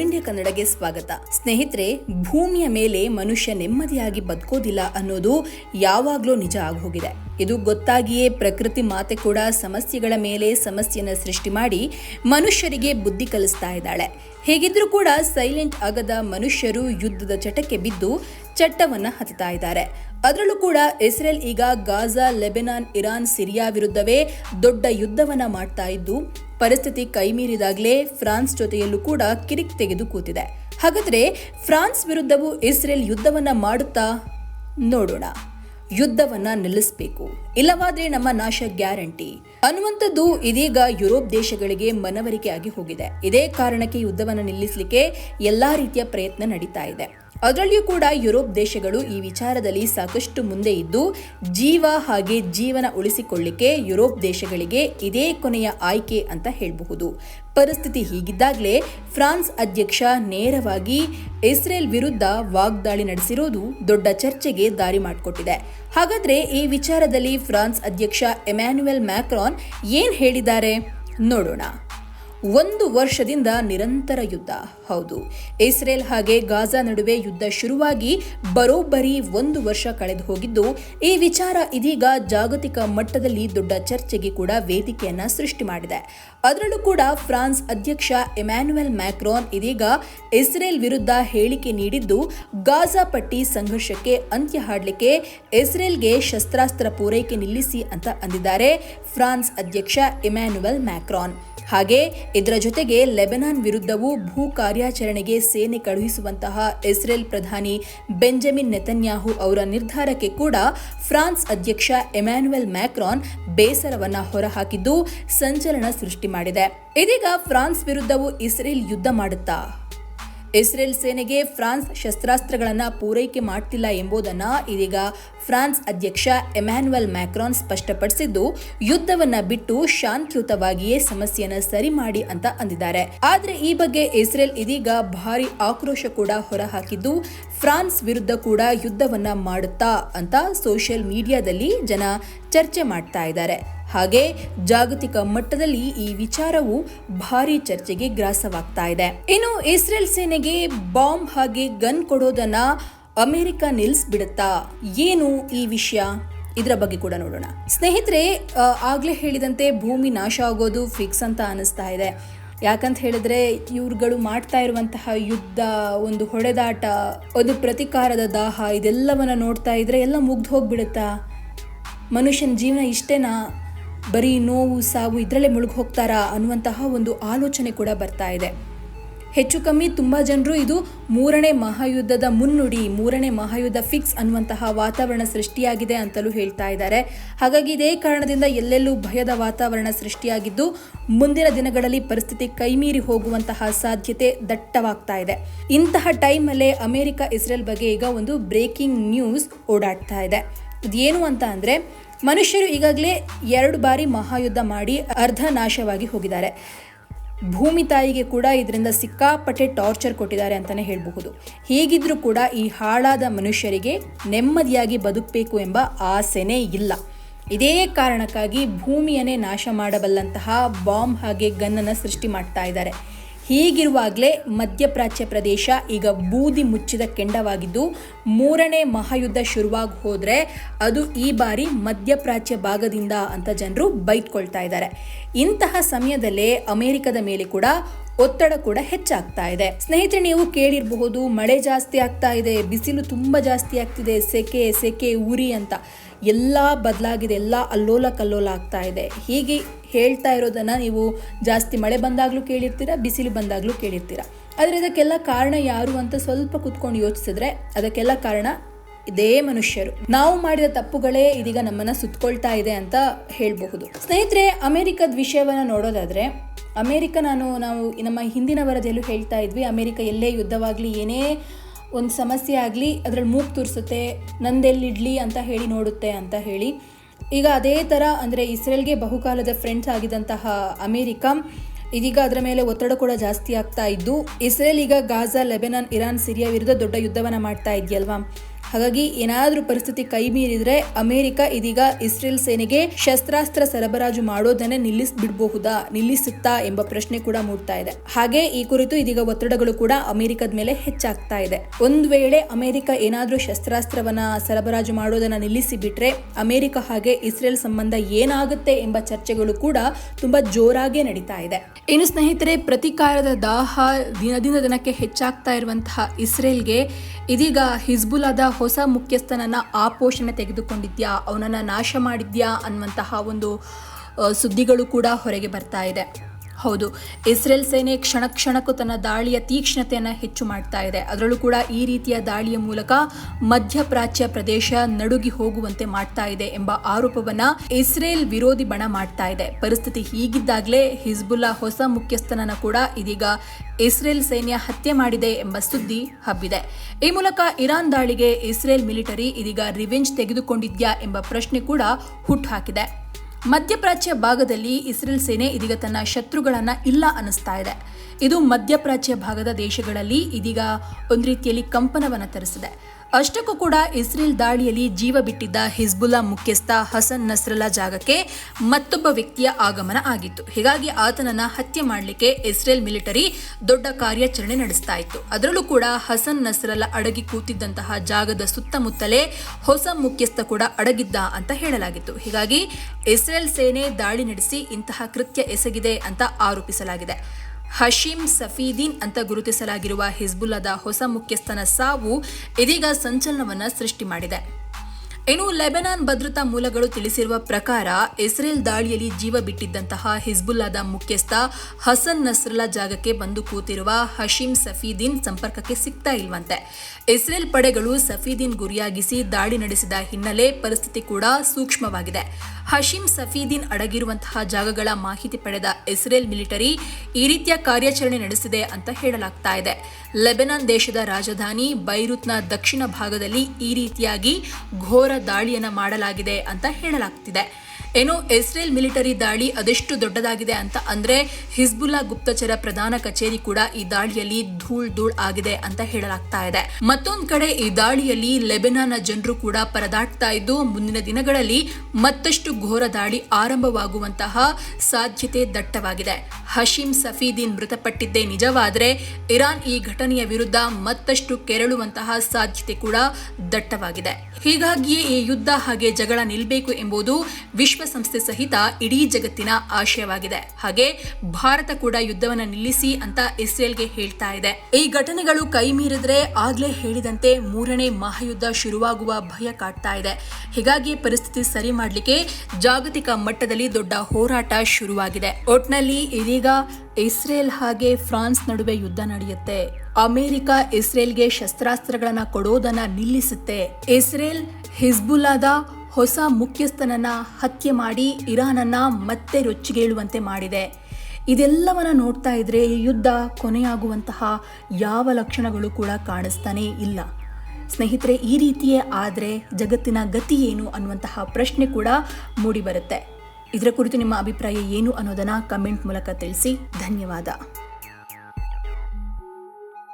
India ಕನ್ನಡಗೆ ಸ್ವಾಗತ. ಸ್ನೇಹಿತರೆ, ಭೂಮಿಯ ಮೇಲೆ ಮನುಷ್ಯ ನೆಮ್ಮದಿಯಾಗಿ ಬದುಕೋದಿಲ್ಲ ಅನ್ನೋದು ಯಾವಾಗಲೂ ನಿಜ ಆಗೋಗಿದೆ. ಇದು ಗೊತ್ತಾಗಿಯೇ ಪ್ರಕೃತಿ ಮಾತೆ ಕೂಡ ಸಮಸ್ಯೆಗಳ ಮೇಲೆ ಸಮಸ್ಯೆಯನ್ನು ಸೃಷ್ಟಿ ಮಾಡಿ ಮನುಷ್ಯರಿಗೆ ಬುದ್ಧಿ ಕಲಿಸ್ತಾ ಇದ್ದಾಳೆ. ಹೇಗಿದ್ರೂ ಕೂಡ ಸೈಲೆಂಟ್ ಆಗದ ಮನುಷ್ಯರು ಯುದ್ಧದ ಚಟಕ್ಕೆ ಬಿದ್ದು ಚಟ್ಟವನ್ನ ಹತ್ತುತ್ತಾ ಇದ್ದಾರೆ. ಅದರಲ್ಲೂ ಕೂಡ ಇಸ್ರೇಲ್ ಈಗ ಗಾಜಾ, ಲೆಬೆನಾನ್, ಇರಾನ್, ಸಿರಿಯಾ ವಿರುದ್ಧವೇ ದೊಡ್ಡ ಯುದ್ಧವನ್ನ ಮಾಡ್ತಾ ಇದ್ದು, ಪರಿಸ್ಥಿತಿ ಕೈಮೀರಿದಾಗಲೇ ಫ್ರಾನ್ಸ್ ಜೊತೆಯಲ್ಲೂ ಕೂಡ ಕಿರಿಕ್ ತೆಗೆದು ಕೂತಿದೆ. ಹಾಗಾದ್ರೆ ಫ್ರಾನ್ಸ್ ವಿರುದ್ಧವೂ ಇಸ್ರೇಲ್ ಯುದ್ಧವನ್ನ ಮಾಡುತ್ತಾ? ನೋಡೋಣ. ಯುದ್ಧವನ್ನ ನಿಲ್ಲಿಸಬೇಕು. ಇಲ್ಲವಾದ್ರೆ ನಮ್ಮ ನಾಶ ಗ್ಯಾರಂಟಿ. ಅನ್ನುವಂಥದ್ದು ಇದೀಗ ಯುರೋಪ್ ದೇಶಗಳಿಗೆ ಮನವರಿಕೆ ಆಗಿ ಹೋಗಿದೆ. ಇದೇ ಕಾರಣಕ್ಕೆ ಯುದ್ಧವನ್ನು ನಿಲ್ಲಿಸಲಿಕ್ಕೆ ಎಲ್ಲಾ ರೀತಿಯ ಪ್ರಯತ್ನ ನಡೀತಾ ಇದೆ. ಅದರಲ್ಲಿಯೂ ಕೂಡ ಯುರೋಪ್ ದೇಶಗಳು ಈ ವಿಚಾರದಲ್ಲಿ ಸಾಕಷ್ಟು ಮುಂದೆ ಇದ್ದು, ಜೀವ ಹಾಗೆ ಜೀವನ ಉಳಿಸಿಕೊಳ್ಳಿಕ್ಕೆ ಯುರೋಪ್ ದೇಶಗಳಿಗೆ ಇದೇ ಕೊನೆಯ ಆಯ್ಕೆ ಅಂತ ಹೇಳಬಹುದು. ಪರಿಸ್ಥಿತಿ ಹೀಗಿದ್ದಾಗಲೇ ಫ್ರಾನ್ಸ್ ಅಧ್ಯಕ್ಷ ನೇರವಾಗಿ ಇಸ್ರೇಲ್ ವಿರುದ್ಧ ವಾಗ್ದಾಳಿ ನಡೆಸಿರೋದು ದೊಡ್ಡ ಚರ್ಚೆಗೆ ದಾರಿ ಮಾಡಿಕೊಟ್ಟಿದೆ. ಹಾಗಾದರೆ ಈ ವಿಚಾರದಲ್ಲಿ ಫ್ರಾನ್ಸ್ ಅಧ್ಯಕ್ಷ ಎಮ್ಯಾನ್ಯುಯಲ್ ಮ್ಯಾಕ್ರಾನ್ ಏನು ಹೇಳಿದ್ದಾರೆ? ನೋಡೋಣ. ಒಂದು ವರ್ಷದಿಂದ ನಿರಂತರ ಯುದ್ಧ. ಹೌದು, ಇಸ್ರೇಲ್ ಹಾಗೆ ಗಾಜಾ ನಡುವೆ ಯುದ್ಧ ಶುರುವಾಗಿ ಬರೋಬ್ಬರಿ ಒಂದು ವರ್ಷ ಕಳೆದು ಹೋಗಿದ್ದು, ಈ ವಿಚಾರ ಇದೀಗ ಜಾಗತಿಕ ಮಟ್ಟದಲ್ಲಿ ದೊಡ್ಡ ಚರ್ಚೆಗೆ ಕೂಡ ವೇದಿಕೆಯನ್ನ ಸೃಷ್ಟಿ ಮಾಡಿದೆ. ಅದರಲ್ಲೂ ಕೂಡ ಫ್ರಾನ್ಸ್ ಅಧ್ಯಕ್ಷ ಎಮ್ಯಾನ್ಯುಯಲ್ ಮ್ಯಾಕ್ರಾನ್ ಇದೀಗ ಇಸ್ರೇಲ್ ವಿರುದ್ಧ ಹೇಳಿಕೆ ನೀಡಿದ್ದು, ಗಾಜಾ ಪಟ್ಟಿ ಸಂಘರ್ಷಕ್ಕೆ ಅಂತ್ಯ ಹಾಡಲಿಕ್ಕೆ ಇಸ್ರೇಲ್ಗೆ ಶಸ್ತ್ರಾಸ್ತ್ರ ಪೂರೈಕೆ ನಿಲ್ಲಿಸಿ ಅಂತ ಅಂದಿದ್ದಾರೆ ಫ್ರಾನ್ಸ್ ಅಧ್ಯಕ್ಷ ಎಮ್ಯಾನ್ಯುಯಲ್ ಮ್ಯಾಕ್ರಾನ್. ಹಾಗೆ ಇದರ ಜೊತೆಗೆ ಲೆಬನಾನ್ ವಿರುದ್ಧವೂ ಭೂ ಕಾರ್ಯಾಚರಣೆಗೆ ಸೇನೆ ಕಳುಹಿಸುವಂತಹ ಇಸ್ರೇಲ್ ಪ್ರಧಾನಿ ಬೆಂಜಮಿನ್ ನೆತನ್ಯಾಹು ಅವರ ನಿರ್ಧಾರಕ್ಕೆ ಕೂಡ ಫ್ರಾನ್ಸ್ ಅಧ್ಯಕ್ಷ ಎಮ್ಯಾನ್ಯುಯಲ್ ಮ್ಯಾಕ್ರಾನ್ ಬೇಸರವನ್ನ ಹೊರಹಾಕಿದ್ದು ಸಂಚಲನ ಸೃಷ್ಟಿ ಮಾಡಿದೆ. ಇದೀಗ ಫ್ರಾನ್ಸ್ ವಿರುದ್ಧವೂ ಇಸ್ರೇಲ್ ಯುದ್ಧ ಮಾಡುತ್ತಾ ಇಸ್ರೇಲ್ ಸೇನೆಗೆ ಫ್ರಾನ್ಸ್ ಶಸ್ತ್ರಾಸ್ತ್ರಗಳನ್ನು ಪೂರೈಕೆ ಮಾಡ್ತಿಲ್ಲ ಎಂಬುದನ್ನು ಇದೀಗ ಫ್ರಾನ್ಸ್ ಅಧ್ಯಕ್ಷ ಎಮ್ಯಾನ್ಯುಯಲ್ ಮ್ಯಾಕ್ರಾನ್ ಸ್ಪಷ್ಟಪಡಿಸಿದ್ದು, ಯುದ್ಧವನ್ನ ಬಿಟ್ಟು ಶಾಂತಿಯುತವಾಗಿಯೇ ಸಮಸ್ಯೆಯನ್ನು ಸರಿ ಮಾಡಿ ಅಂತ ಅಂದಿದ್ದಾರೆ. ಆದರೆ ಈ ಬಗ್ಗೆ ಇಸ್ರೇಲ್ ಇದೀಗ ಭಾರಿ ಆಕ್ರೋಶ ಕೂಡ ಹೊರಹಾಕಿದ್ದು, ಫ್ರಾನ್ಸ್ ವಿರುದ್ಧ ಕೂಡ ಯುದ್ಧವನ್ನ ಮಾಡುತ್ತಾ ಅಂತ ಸೋಷಿಯಲ್ ಮೀಡಿಯಾದಲ್ಲಿ ಜನ ಚರ್ಚೆ ಮಾಡ್ತಾ ಇದ್ದಾರೆ. ಹಾಗೆ ಜಾಗತಿಕ ಮಟ್ಟದಲ್ಲಿ ಈ ವಿಚಾರವು ಭಾರಿ ಚರ್ಚೆಗೆ ಗ್ರಾಸವಾಗ್ತಾ ಇದೆ. ಇನ್ನು ಇಸ್ರೇಲ್ ಸೇನೆಗೆ ಬಾಂಬ್ ಹಾಗೆ ಗನ್ ಕೊಡೋದನ್ನ ಅಮೆರಿಕ ನಿಲ್ಲಿಸ್ಬಿಡುತ್ತಾ ಏನು ಈ ವಿಷಯ? ಇದರ ಬಗ್ಗೆ ಕೂಡ ನೋಡೋಣ. ಸ್ನೇಹಿತರೆ ಆಗ್ಲೇ ಹೇಳಿದಂತೆ ಭೂಮಿ ನಾಶ ಆಗೋದು ಫಿಕ್ಸ್ ಅಂತ ಅನಿಸ್ತಾ ಇದೆ. ಯಾಕಂತ ಹೇಳಿದ್ರೆ ಇವ್ರುಗಳು ಮಾಡ್ತಾ ಇರುವಂತಹ ಯುದ್ಧ, ಒಂದು ಹೊಡೆದಾಟ, ಒಂದು ಪ್ರತಿಕಾರದ ದಾಹ, ಇದೆಲ್ಲವನ್ನ ನೋಡ್ತಾ ಇದ್ರೆ ಎಲ್ಲ ಮುಗ್ದು ಹೋಗ್ಬಿಡುತ್ತಾ? ಮನುಷ್ಯನ ಜೀವನ ಇಷ್ಟೇನಾ? ಬರೀ ನೋವು, ಸಾವು ಇದರಲ್ಲೇ ಮುಳುಗಿ ಹೋಗ್ತಾರಾ ಅನ್ನುವಂತಹ ಒಂದು ಆಲೋಚನೆ ಕೂಡ ಬರ್ತಾ ಇದೆ. ಹೆಚ್ಚು ಕಮ್ಮಿ ತುಂಬ ಜನರು ಇದು ಮೂರನೇ ಮಹಾಯುದ್ಧದ ಮುನ್ನುಡಿ, ಮೂರನೇ ಮಹಾಯುದ್ಧ ಫಿಕ್ಸ್ ಅನ್ನುವಂತಹ ವಾತಾವರಣ ಸೃಷ್ಟಿಯಾಗಿದೆ ಅಂತಲೂ ಹೇಳ್ತಾ ಇದ್ದಾರೆ. ಹಾಗಾಗಿ ಇದೇ ಕಾರಣದಿಂದ ಎಲ್ಲೆಲ್ಲೂ ಭಯದ ವಾತಾವರಣ ಸೃಷ್ಟಿಯಾಗಿದ್ದು, ಮುಂದಿನ ದಿನಗಳಲ್ಲಿ ಪರಿಸ್ಥಿತಿ ಕೈಮೀರಿ ಹೋಗುವಂತಹ ಸಾಧ್ಯತೆ ದಟ್ಟವಾಗ್ತಾ ಇದೆ. ಇಂತಹ ಟೈಮಲ್ಲೇ ಅಮೆರಿಕ, ಇಸ್ರೇಲ್ ಬಗ್ಗೆ ಈಗ ಒಂದು ಬ್ರೇಕಿಂಗ್ ನ್ಯೂಸ್ ಓಡಾಡ್ತಾ ಇದೆ. ಇದೇನು ಅಂತ ಅಂದರೆ ಮನುಷ್ಯರು ಈಗಾಗಲೇ ಎರಡು ಬಾರಿ ಮಹಾಯುದ್ಧ ಮಾಡಿ ಅರ್ಧ ನಾಶವಾಗಿ ಹೋಗಿದ್ದಾರೆ. ಭೂಮಿ ತಾಯಿಗೆ ಕೂಡ ಇದರಿಂದ ಸಿಕ್ಕಾಪಟ್ಟೆ ಟಾರ್ಚರ್ ಕೊಟ್ಟಿದ್ದಾರೆ ಅಂತಲೇ ಹೇಳಬಹುದು. ಹೇಗಿದ್ದರೂ ಕೂಡ ಈ ಹಾಳಾದ ಮನುಷ್ಯರಿಗೆ ನೆಮ್ಮದಿಯಾಗಿ ಬದುಕಬೇಕು ಎಂಬ ಆಸೆನೇ ಇಲ್ಲ. ಇದೇ ಕಾರಣಕ್ಕಾಗಿ ಭೂಮಿಯನ್ನೇ ನಾಶ ಮಾಡಬಲ್ಲಂತಹ ಬಾಂಬ್ ಹಾಗೆ ಗನ್ನನ್ನು ಸೃಷ್ಟಿ ಮಾಡ್ತಾ ಇದ್ದಾರೆ. ಹೀಗಿರುವಾಗಲೇ ಮಧ್ಯಪ್ರಾಚ್ಯ ಪ್ರದೇಶ ಈಗ ಬೂದಿ ಮುಚ್ಚಿದ ಕೆಂಡವಾಗಿದ್ದು ಮೂರನೇ ಮಹಾಯುದ್ಧ ಶುರುವಾಗಿ ಹೋದರೆ ಅದು ಈ ಬಾರಿ ಮಧ್ಯಪ್ರಾಚ್ಯ ಭಾಗದಿಂದ ಅಂತ ಜನರು ಬೈತ್ಕೊಳ್ತಾ ಇದ್ದಾರೆ ಇಂತಹ ಸಮಯದಲ್ಲೇ ಅಮೆರಿಕದ ಮೇಲೆ ಕೂಡ ಒತ್ತಡ ಕೂಡ ಹೆಚ್ಚಾಗ್ತಾ ಇದೆ. ಸ್ನೇಹಿತರೆ, ನೀವು ಕೇಳಿರಬಹುದು, ಮಳೆ ಜಾಸ್ತಿ ಆಗ್ತಾ ಇದೆ, ಬಿಸಿಲು ತುಂಬ ಜಾಸ್ತಿ ಆಗ್ತಿದೆ, ಸೆಕೆ ಸೆಕೆ, ಉರಿ ಅಂತ. ಎಲ್ಲ ಬದಲಾಗಿದೆ, ಎಲ್ಲ ಅಲ್ಲೋಲ ಕಲ್ಲೋಲ ಆಗ್ತಾ ಇದೆ. ಹೀಗೆ ಹೇಳ್ತಾ ಇರೋದನ್ನು ನೀವು ಜಾಸ್ತಿ ಮಳೆ ಬಂದಾಗಲೂ ಕೇಳಿರ್ತೀರಾ, ಬಿಸಿಲು ಬಂದಾಗಲೂ ಕೇಳಿರ್ತೀರಾ? ಆದರೆ ಇದಕ್ಕೆಲ್ಲ ಕಾರಣ ಯಾರು ಅಂತ ಸ್ವಲ್ಪ ಕುತ್ಕೊಂಡು ಯೋಚಿಸಿದ್ರೆ ಅದಕ್ಕೆಲ್ಲ ಕಾರಣ ಇದೇ ಮನುಷ್ಯರು. ನಾವು ಮಾಡಿದ ತಪ್ಪುಗಳೇ ಇದೀಗ ನಮ್ಮನ್ನ ಸುತ್ತಕೊಳ್ತಾ ಇದೆ ಅಂತ ಹೇಳಬಹುದು. ಸ್ನೇಹಿತರೆ, ಅಮೆರಿಕದ ವಿಷಯವನ್ನು ನೋಡೋದಾದ್ರೆ, ಅಮೆರಿಕ ನಾನು ನಾವು ನಮ್ಮ ಹಿಂದಿನ ವರದಿಯಲ್ಲೂ ಹೇಳ್ತಾ ಇದ್ವಿ, ಅಮೆರಿಕ ಎಲ್ಲೇ ಯುದ್ಧವಾಗಲಿ ಏನೇ ಒಂದು ಸಮಸ್ಯೆ ಆಗಲಿ ಅದ್ರಲ್ಲಿ ಮೂಗು ತೋರಿಸುತ್ತೆ ನಂದೆಲ್ಲಿಡ್ಲಿ ಅಂತ ಹೇಳಿ ನೋಡುತ್ತೆ ಅಂತ ಹೇಳಿ. ಈಗ ಅದೇ ಥರ ಅಂದರೆ ಇಸ್ರೇಲ್ಗೆ ಬಹುಕಾಲದ ಫ್ರೆಂಡ್ಸ್ ಆಗಿದ್ದಂತಹ ಅಮೇರಿಕ, ಇದೀಗ ಅದರ ಮೇಲೆ ಒತ್ತಡ ಕೂಡ ಜಾಸ್ತಿ ಆಗ್ತಾ ಇದ್ದು, ಇಸ್ರೇಲ್ ಈಗ ಗಾಜಾ, ಲೆಬೆನಾನ್, ಇರಾನ್, ಸಿರಿಯಾ ವಿರುದ್ಧ ದೊಡ್ಡ ಯುದ್ಧವನ್ನು ಮಾಡ್ತಾ ಇದೆಯಲ್ವಾ? ಹಾಗಾಗಿ ಏನಾದರೂ ಪರಿಸ್ಥಿತಿ ಕೈ ಮೀರಿದ್ರೆ ಅಮೆರಿಕ ಇದೀಗ ಇಸ್ರೇಲ್ ಸೇನೆಗೆ ಶಸ್ತ್ರಾಸ್ತ್ರ ಸರಬರಾಜು ಮಾಡೋದನ್ನೇ ನಿಲ್ಲಿಸ್ಬಿಡಬಹುದಾ ನಿಲ್ಲಿಸುತ್ತಾ ಎಂಬ ಪ್ರಶ್ನೆ ಕೂಡ ಮೂಡ್ತಾ ಇದೆ. ಹಾಗೆ ಈ ಕುರಿತು ಇದೀಗ ಒತ್ತಡಗಳು ಕೂಡ ಅಮೆರಿಕದ ಮೇಲೆ ಹೆಚ್ಚಾಗ್ತಾ ಇದೆ. ಒಂದ್ ವೇಳೆ ಅಮೆರಿಕ ಏನಾದರೂ ಶಸ್ತ್ರಾಸ್ತ್ರವನ್ನ ಸರಬರಾಜು ಮಾಡೋದನ್ನ ನಿಲ್ಲಿಸಿ ಬಿಟ್ರೆ ಅಮೆರಿಕ ಹಾಗೆ ಇಸ್ರೇಲ್ ಸಂಬಂಧ ಏನಾಗುತ್ತೆ ಎಂಬ ಚರ್ಚೆಗಳು ಕೂಡ ತುಂಬಾ ಜೋರಾಗಿ ನಡೀತಾ ಇದೆ. ಇನ್ನು ಸ್ನೇಹಿತರೆ, ಪ್ರತಿಕಾರದ ದಾಹ ದಿನದಿಂದ ದಿನಕ್ಕೆ ಹೆಚ್ಚಾಗ್ತಾ ಇರುವಂತಹ ಇಸ್ರೇಲ್ಗೆ ಇದೀಗ ಹಿಜ್ಬುಲಾದ ಹೊಸ ಮುಖ್ಯಸ್ಥನನ್ನು ಆ ಪೋಷಣೆ ತೆಗೆದುಕೊಂಡಿದ್ಯಾ? ಅವನನ್ನು ನಾಶ ಮಾಡಿದ್ಯಾ ಅನ್ನುವಂತಹ ಒಂದು ಸುದ್ದಿಗಳು ಕೂಡ ಹೊರಗೆ ಬರ್ತಾ ಇದೆ. ಹೌದು, ಇಸ್ರೇಲ್ ಸೇನೆ ಕ್ಷಣ ಕ್ಷಣಕ್ಕೂ ತನ್ನ ದಾಳಿಯ ತೀಕ್ಷ್ಣತೆಯನ್ನು ಹೆಚ್ಚು ಮಾಡ್ತಾ ಇದೆ. ಅದರಲ್ಲೂ ಕೂಡ ಈ ರೀತಿಯ ದಾಳಿಯ ಮೂಲಕ ಮಧ್ಯಪ್ರಾಚ್ಯ ಪ್ರದೇಶ ನಡುಗಿ ಹೋಗುವಂತೆ ಮಾಡ್ತಾ ಇದೆ ಎಂಬ ಆರೋಪವನ್ನ ಇಸ್ರೇಲ್ ವಿರೋಧಿ ಬಣ ಮಾಡ್ತಾ ಇದೆ. ಪರಿಸ್ಥಿತಿ ಹೀಗಿದ್ದಾಗಲೇ ಹಿಜ್ಬುಲ್ಲಾ ಹೊಸ ಮುಖ್ಯಸ್ಥನನ್ನು ಕೂಡ ಇದೀಗ ಇಸ್ರೇಲ್ ಸೈನ್ಯ ಹತ್ಯೆ ಮಾಡಿದೆ ಎಂಬ ಸುದ್ದಿ ಹಬ್ಬಿದೆ. ಈ ಮೂಲಕ ಇರಾನ್ ದಾಳಿಗೆ ಇಸ್ರೇಲ್ ಮಿಲಿಟರಿ ಇದೀಗ ರಿವೆಂಜ್ ತೆಗೆದುಕೊಂಡಿದ್ಯಾ ಎಂಬ ಪ್ರಶ್ನೆ ಕೂಡ ಹುಟ್ಟುಹಾಕಿದೆ ಮಧ್ಯಪ್ರಾಚ್ಯ ಭಾಗದಲ್ಲಿ ಇಸ್ರೇಲ್ ಸೇನೆ ಇದೀಗ ತನ್ನ ಶತ್ರುಗಳನ್ನ ಇಲ್ಲ ಅನ್ನಿಸ್ತಾ ಇದೆ. ಇದು ಮಧ್ಯಪ್ರಾಚ್ಯ ಭಾಗದ ದೇಶಗಳಲ್ಲಿ ಇದೀಗ ಒಂದು ರೀತಿಯಲ್ಲಿ ಕಂಪನವನ್ನು ತರಿಸಿದೆ. ಅಷ್ಟಕ್ಕೂ ಕೂಡ ಇಸ್ರೇಲ್ ದಾಳಿಯಲ್ಲಿ ಜೀವ ಬಿಟ್ಟಿದ್ದ ಹಿಜ್ಬುಲ್ಲಾ ಮುಖ್ಯಸ್ಥ ಹಸನ್ ನಸ್ರಲ್ಲಾ ಜಾಗಕ್ಕೆ ಮತ್ತೊಬ್ಬ ವ್ಯಕ್ತಿಯ ಆಗಮನ ಆಗಿತ್ತು. ಹೀಗಾಗಿ ಆತನನ್ನ ಹತ್ಯೆ ಮಾಡಲಿಕ್ಕೆ ಇಸ್ರೇಲ್ ಮಿಲಿಟರಿ ದೊಡ್ಡ ಕಾರ್ಯಾಚರಣೆ ನಡೆಸ್ತಾ ಇತ್ತು. ಅದರಲ್ಲೂ ಕೂಡ ಹಸನ್ ನಸ್ರಲ್ಲ ಅಡಗಿ ಕೂತಿದ್ದಂತಹ ಜಾಗದ ಸುತ್ತಮುತ್ತಲೇ ಹೊಸ ಮುಖ್ಯಸ್ಥ ಕೂಡ ಅಡಗಿದ್ದ ಅಂತ ಹೇಳಲಾಗಿತ್ತು. ಹೀಗಾಗಿ ಇಸ್ರೇಲ್ ಸೇನೆ ದಾಳಿ ನಡೆಸಿ ಇಂತಹ ಕೃತ್ಯ ಎಸಗಿದೆ ಅಂತ ಆರೋಪಿಸಲಾಗಿದೆ. ಹಶೀಮ್ ಸಫೀದೀನ್ ಅಂತ ಗುರುತಿಸಲಾಗಿರುವ ಹಿಜ್ಬುಲ್ಲಾದ ಹೊಸ ಮುಖ್ಯಸ್ಥನ ಸಾವು ಇದೀಗ ಸಂಚಲನವನ್ನು ಸೃಷ್ಟಿ ಮಾಡಿದೆ. ಇನ್ನು ಲೆಬನಾನ್ ಭದ್ರತಾ ಮೂಲಗಳು ತಿಳಿಸಿರುವ ಪ್ರಕಾರ ಇಸ್ರೇಲ್ ದಾಳಿಯಲ್ಲಿ ಜೀವ ಬಿಟ್ಟಿದ್ದಂತಹ ಹಿಜ್ಬುಲ್ಲಾದ ಮುಖ್ಯಸ್ಥ ಹಸನ್ ನಸ್ರಲ್ಲಾ ಜಾಗಕ್ಕೆ ಬಂದು ಕೂತಿರುವ ಹಶೀಂ ಸಫೀದೀನ್ ಸಂಪರ್ಕಕ್ಕೆ ಸಿಗ್ತಾ ಇಲ್ವಂತೆ. ಇಸ್ರೇಲ್ ಪಡೆಗಳು ಸಫೀದಿನ್ ಗುರಿಯಾಗಿಸಿ ದಾಳಿ ನಡೆಸಿದ ಹಿನ್ನೆಲೆ ಪರಿಸ್ಥಿತಿ ಕೂಡ ಸೂಕ್ಷ್ಮವಾಗಿದೆ. ಹಶೀಂ ಸಫೀದಿನ್ ಅಡಗಿರುವಂತಹ ಜಾಗಗಳ ಮಾಹಿತಿ ಪಡೆದ ಇಸ್ರೇಲ್ ಮಿಲಿಟರಿ ಈ ರೀತಿಯ ಕಾರ್ಯಾಚರಣೆ ನಡೆಸಿದೆ ಅಂತ ಹೇಳಲಾಗ್ತಾ ಇದೆ. ಲೆಬನಾನ್ ದೇಶದ ರಾಜಧಾನಿ ಬೈರುತ್ನ ದಕ್ಷಿಣ ಭಾಗದಲ್ಲಿ ಈ ರೀತಿಯಾಗಿ ಘೋರ ದಾಳಿಯನ್ನು ಮಾಡಲಾಗಿದೆ ಅಂತ ಹೇಳಲಾಗ್ತಿದೆ. ಏನು ಇಸ್ರೇಲ್ ಮಿಲಿಟರಿ ದಾಳಿ ಅದೆಷ್ಟು ದೊಡ್ಡದಾಗಿದೆ ಅಂತ ಅಂದ್ರೆ ಹಿಜ್ಬುಲ್ಲಾ ಗುಪ್ತಚರ ಪ್ರಧಾನ ಕಚೇರಿ ಕೂಡ ಈ ದಾಳಿಯಲ್ಲಿ ಧೂಳ್ ಧೂಳ್ ಆಗಿದೆ ಅಂತ ಹೇಳಲಾಗ್ತಾ ಇದೆ. ಮತ್ತೊಂದು ಕಡೆ ಈ ದಾಳಿಯಲ್ಲಿ ಲೆಬೆನಾನ ಜನರು ಕೂಡ ಪರದಾಡ್ತಾ ಇದ್ದು ಮುಂದಿನ ದಿನಗಳಲ್ಲಿ ಮತ್ತಷ್ಟು ಘೋರ ದಾಳಿ ಆರಂಭವಾಗುವಂತಹ ಸಾಧ್ಯತೆ ದಟ್ಟವಾಗಿದೆ. ಹಶೀಂ ಸಫೀದೀನ್ ಮೃತಪಟ್ಟಿದ್ದೇ ನಿಜವಾದರೆ ಇರಾನ್ ಈ ಘಟನೆಯ ವಿರುದ್ಧ ಮತ್ತಷ್ಟು ಕೆರಳುವಂತಹ ಸಾಧ್ಯತೆ ಕೂಡ ದಟ್ಟವಾಗಿದೆ. ಹೀಗಾಗಿಯೇ ಈ ಯುದ್ಧ ಹಾಗೆ ಜಗಳ ನಿಲ್ಲಬೇಕು ಎಂಬುದು ವಿಶ್ವಸಂಸ್ಥೆ ಸಹಿತ ಇಡೀ ಜಗತ್ತಿನ ಆಶಯವಾಗಿದೆ. ಹಾಗೆ ಭಾರತ ಕೂಡ ಯುದ್ಧವನ್ನು ನಿಲ್ಲಿಸಿ ಅಂತ ಇಸ್ರೇಲ್ಗೆ ಹೇಳ್ತಾ ಇದೆ. ಈ ಘಟನೆಗಳು ಕೈ ಮೀರಿದ್ರೆ ಆಗ್ಲೇ ಹೇಳಿದಂತೆ ಮೂರನೇ ಮಹಾಯುದ್ಧ ಶುರುವಾಗುವ ಭಯ ಕಾಡ್ತಾ ಇದೆ. ಹೀಗಾಗಿ ಪರಿಸ್ಥಿತಿ ಸರಿ ಮಾಡಲಿಕ್ಕೆ ಜಾಗತಿಕ ಮಟ್ಟದಲ್ಲಿ ದೊಡ್ಡ ಹೋರಾಟ ಶುರುವಾಗಿದೆ. ಒಟ್ನಲ್ಲಿ ಇದೀಗ ಇಸ್ರೇಲ್ ಹಾಗೆ ಫ್ರಾನ್ಸ್ ನಡುವೆ ಯುದ್ಧ ನಡೆಯುತ್ತೆ. ಅಮೆರಿಕ ಇಸ್ರೇಲ್ಗೆ ಶಸ್ತ್ರಾಸ್ತ್ರಗಳನ್ನ ಕೊಡೋದನ್ನ ನಿಲ್ಲಿಸುತ್ತೆ. ಇಸ್ರೇಲ್ ಹಿಜ್ಬುಲ್ಲಾದ ಹೊಸ ಮುಖ್ಯಸ್ಥನನ್ನ ಹತ್ಯೆ ಮಾಡಿ ಇರಾನನ್ನ ಮತ್ತೆ ರೊಚ್ಚಿಗೇಳುವಂತೆ ಮಾಡಿದೆ. ಇದೆಲ್ಲವನ್ನ ನೋಡ್ತಾ ಇದ್ರೆ ಈ ಯುದ್ಧ ಕೊನೆಯಾಗುವಂತಹ ಯಾವ ಲಕ್ಷಣಗಳು ಕೂಡ ಕಾಣಿಸ್ತಾನೇ ಇಲ್ಲ. ಸ್ನೇಹಿತರೆ, ಈ ರೀತಿಯೇ ಆದರೆ ಜಗತ್ತಿನ ಗತಿ ಏನು ಅನ್ನುವಂತಹ ಪ್ರಶ್ನೆ ಕೂಡ ಮೂಡಿಬರುತ್ತೆ ಇದರ ಕುರಿತು ನಿಮ್ಮ ಅಭಿಪ್ರಾಯ ಏನು ಅನ್ನೋದನ್ನು ಕಮೆಂಟ್ ಮೂಲಕ ತಿಳಿಸಿ. ಧನ್ಯವಾದ.